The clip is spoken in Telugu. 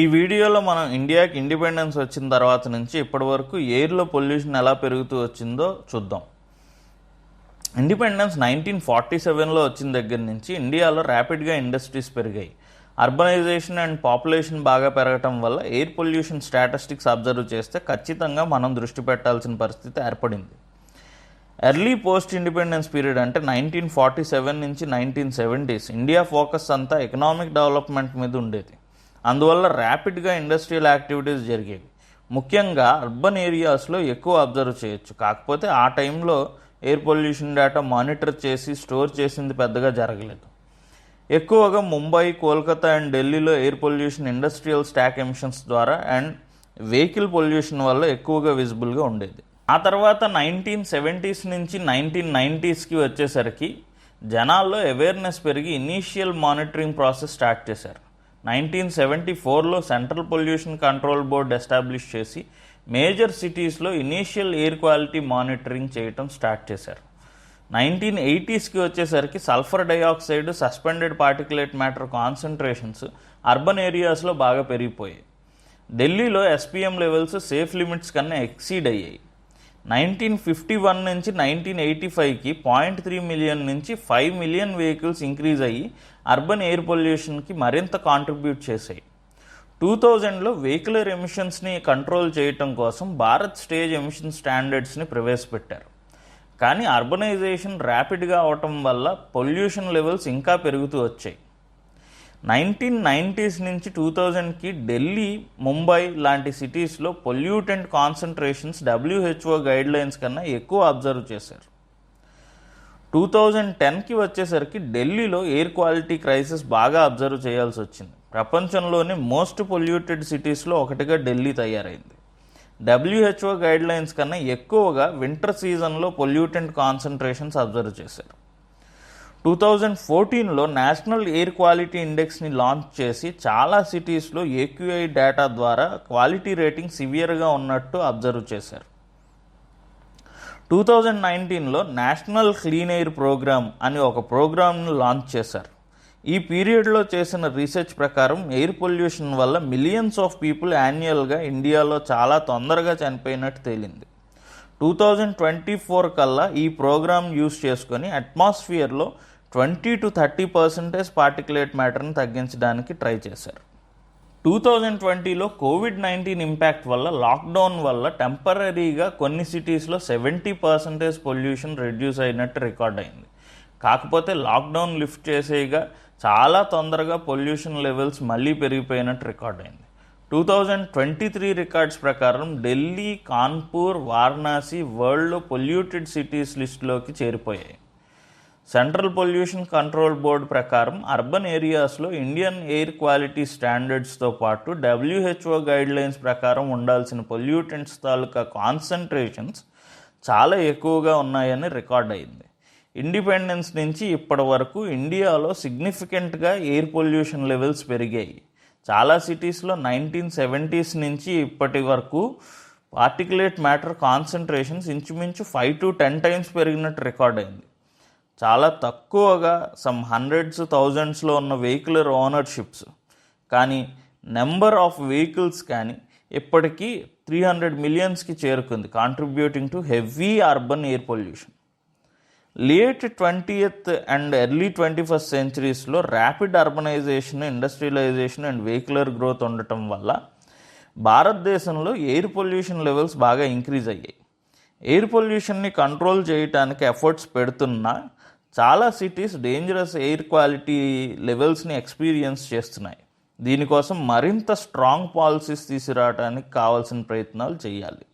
ఈ వీడియోలో మనం ఇండియాకి ఇండిపెండెన్స్ వచ్చిన తర్వాత నుంచి ఇప్పటి వరకు ఎయిర్లో పొల్యూషన్ ఎలా పెరుగుతూ వచ్చిందో చూద్దాం. ఇండిపెండెన్స్ నైన్టీన్ ఫార్టీ సెవెన్లో వచ్చిన దగ్గర నుంచి ఇండియాలో ర్యాపిడ్గా ఇండస్ట్రీస్ పెరిగాయి. అర్బనైజేషన్ అండ్ పాపులేషన్ బాగా పెరగటం వల్ల ఎయిర్ పొల్యూషన్ స్టాటిస్టిక్స్ అబ్జర్వ్ చేస్తే ఖచ్చితంగా మనం దృష్టి పెట్టాల్సిన పరిస్థితి ఏర్పడింది. ఎర్లీ పోస్ట్ ఇండిపెండెన్స్ పీరియడ్ అంటే నైన్టీన్ ఫార్టీ సెవెన్ నుంచి నైన్టీన్ సెవెంటీస్. ఇండియా ఫోకస్ అంతా ఎకనామిక్ డెవలప్మెంట్ మీద ఉండేది. అందువల్ల ర్యాపిడ్గా ఇండస్ట్రియల్ యాక్టివిటీస్ జరిగేవి. ముఖ్యంగా అర్బన్ ఏరియాస్లో ఎక్కువ అబ్జర్వ్ చేయొచ్చు. కాకపోతే ఆ టైంలో ఎయిర్ పొల్యూషన్ డేటా మానిటర్ చేసి స్టోర్ చేసింది పెద్దగా జరగలేదు. ఎక్కువగా ముంబై కోల్కతా అండ్ ఢిల్లీలో air pollution industrial stack emissions ద్వారా అండ్ వెహికల్ పొల్యూషన్ వల్ల ఎక్కువగా విజిబుల్గా ఉండేది. ఆ తర్వాత నైన్టీన్ సెవెంటీస్ నుంచి నైన్టీన్ నైంటీస్కి వచ్చేసరికి జనాల్లో అవేర్నెస్ పెరిగి ఇనీషియల్ మానిటరింగ్ ప్రాసెస్ స్టార్ట్ చేశారు. నైన్టీన్ సెవెంటీ ఫోర్లో central pollution control board establish చేసి మేజర్ సిటీస్లో ఇనీషియల్ ఎయిర్ క్వాలిటీ మానిటరింగ్ చేయటం స్టార్ట్ చేశారు. నైన్టీన్ ఎయిటీస్కి వచ్చేసరికి sulphur dioxide suspended particulate matter concentrations urban ఏరియాస్లో బాగా పెరిగిపోయాయి. ఢిల్లీలో ఎస్పీఎం లెవెల్స్ సేఫ్ లిమిట్స్ కన్నా ఎక్సీడ్ అయ్యాయి. నైన్టీన్ ఫిఫ్టీ వన్ నుంచి నైన్టీన్ ఎయిటీ ఫైవ్కి పాయింట్ త్రీ మిలియన్ నుంచి ఫైవ్ మిలియన్ వెహికల్స్ ఇంక్రీజ్ అయ్యి అర్బన్ ఎయిర్ పొల్యూషన్కి మరింత కాంట్రిబ్యూట్ చేశాయి. టూ థౌజండ్లో వెహికులర్ ఎమిషన్స్ని కంట్రోల్ చేయటం కోసం భారత్ స్టేజ్ ఎమిషన్ స్టాండర్డ్స్ని ప్రవేశపెట్టారు. కానీ అర్బనైజేషన్ ర్యాపిడ్గా అవటం వల్ల పొల్యూషన్ లెవెల్స్ ఇంకా పెరుగుతూ వచ్చాయి. నైన్టీన్ నైంటీస్ నుంచి టూ థౌజండ్కి ఢిల్లీ ముంబై లాంటి సిటీస్లో pollutant concentrations WHO guidelines కన్నా ఎక్కువ అబ్జర్వ్ చేశారు. టూ థౌజండ్ టెన్కి వచ్చేసరికి ఢిల్లీలో ఎయిర్ క్వాలిటీ క్రైసిస్ బాగా అబ్జర్వ్ చేయాల్సి వచ్చింది. ప్రపంచంలోని మోస్ట్ పొల్యూటెడ్ సిటీస్లో ఒకటిగా ఢిల్లీ తయారైంది. డబ్ల్యూహెచ్ఓ గైడ్ లైన్స్ కన్నా ఎక్కువగా వింటర్ సీజన్లో పొల్యూటెంట్ కాన్సన్ట్రేషన్స్ అబ్జర్వ్ చేశారు. టూ థౌజండ్ ఫోర్టీన్లో నేషనల్ ఎయిర్ క్వాలిటీ ఇండెక్స్ని లాంచ్ చేసి చాలా సిటీస్లో ఏక్యూఐ డేటా ద్వారా క్వాలిటీ రేటింగ్ సివియర్గా ఉన్నట్టు అబ్జర్వ్ చేశారు. టూ థౌజండ్ నైన్టీన్లో నేషనల్ క్లీన్ ఎయిర్ ప్రోగ్రామ్ అని ఒక ప్రోగ్రామ్ను లాంచ్ చేశారు. ఈ పీరియడ్లో చేసిన రీసెర్చ్ ప్రకారం ఎయిర్ పొల్యూషన్ వల్ల మిలియన్స్ ఆఫ్ పీపుల్ యాన్యువల్గా ఇండియాలో చాలా తొందరగా చనిపోయినట్టు తేలింది. టూ థౌజండ్ ట్వంటీ ఫోర్ కల్లా ఈ ప్రోగ్రామ్ యూస్ చేసుకొని అట్మాస్ఫియర్లో twenty to thirty percentage particulate మ్యాటర్ని తగ్గించడానికి ట్రై చేశారు. టూ థౌజండ్ ట్వంటీలో కోవిడ్ నైన్టీన్ ఇంపాక్ట్ వల్ల లాక్డౌన్ వల్ల టెంపరీగా కొన్ని సిటీస్లో సెవెంటీ పర్సెంటేజ్ పొల్యూషన్ రెడ్యూస్ అయినట్టు రికార్డ్ అయింది. కాకపోతే లాక్డౌన్ లిఫ్ట్ చేసేగా చాలా తొందరగా పొల్యూషన్ లెవెల్స్ మళ్ళీ పెరిగిపోయినట్టు రికార్డ్ అయింది. Two thousand twenty three records ప్రకారం ఢిల్లీ కాన్పూర్ వారణాసి వరల్డ్లో పొల్యూటెడ్ సిటీస్ లిస్టులోకి చేరిపోయాయి. సెంట్రల్ పొల్యూషన్ కంట్రోల్ బోర్డు ప్రకారం అర్బన్ ఏరియాస్లో ఇండియన్ ఎయిర్ క్వాలిటీ స్టాండర్డ్స్తో పాటు డబ్ల్యూహెచ్ఓ గైడ్లైన్స్ ప్రకారం ఉండాల్సిన పొల్యూటెంట్స్ తాలూకా కాన్సన్ట్రేషన్స్ చాలా ఎక్కువగా ఉన్నాయని రికార్డ్ అయింది. ఇండిపెండెన్స్ నుంచి ఇప్పటి వరకు ఇండియాలో సిగ్నిఫికెంట్గా ఎయిర్ పొల్యూషన్ లెవెల్స్ పెరిగాయి. చాలా సిటీస్లో నైన్టీన్ సెవెంటీస్ నుంచి ఇప్పటి వరకు పార్టికులేట్ మ్యాటర్ కాన్సన్ట్రేషన్స్ ఇంచుమించు ఫైవ్ టు టెన్ టైమ్స్ పెరిగినట్టు రికార్డ్ అయింది. చాలా తక్కువగా సమ్ హండ్రెడ్స్ థౌజండ్స్లో ఉన్న వెహికులర్ ఓనర్షిప్స్ కానీ నెంబర్ ఆఫ్ వెహికల్స్ కానీ ఇప్పటికీ త్రీ హండ్రెడ్ మిలియన్స్కి చేరుకుంది contributing to heavy urban air pollution late twentieth and early twenty first సెంచరీస్లో rapid urbanisation industrialisation and vehicular growth ఉండటం వల్ల భారతదేశంలో ఎయిర్ పొల్యూషన్ లెవెల్స్ బాగా ఇంక్రీజ్ అయ్యాయి. ఎయిర్ పొల్యూషన్ని కంట్రోల్ చేయడానికి ఎఫర్ట్స్ పెడుతున్నా చాలా సిటీస్ డేంజరస్ ఎయిర్ క్వాలిటీ లెవెల్స్ని ఎక్స్పీరియన్స్ చేస్తున్నాయి. దీనికోసం మరింత స్ట్రాంగ్ పాలసీస్ తీసుకురావడానికి కావాల్సిన ప్రయత్నాలు చేయాలి.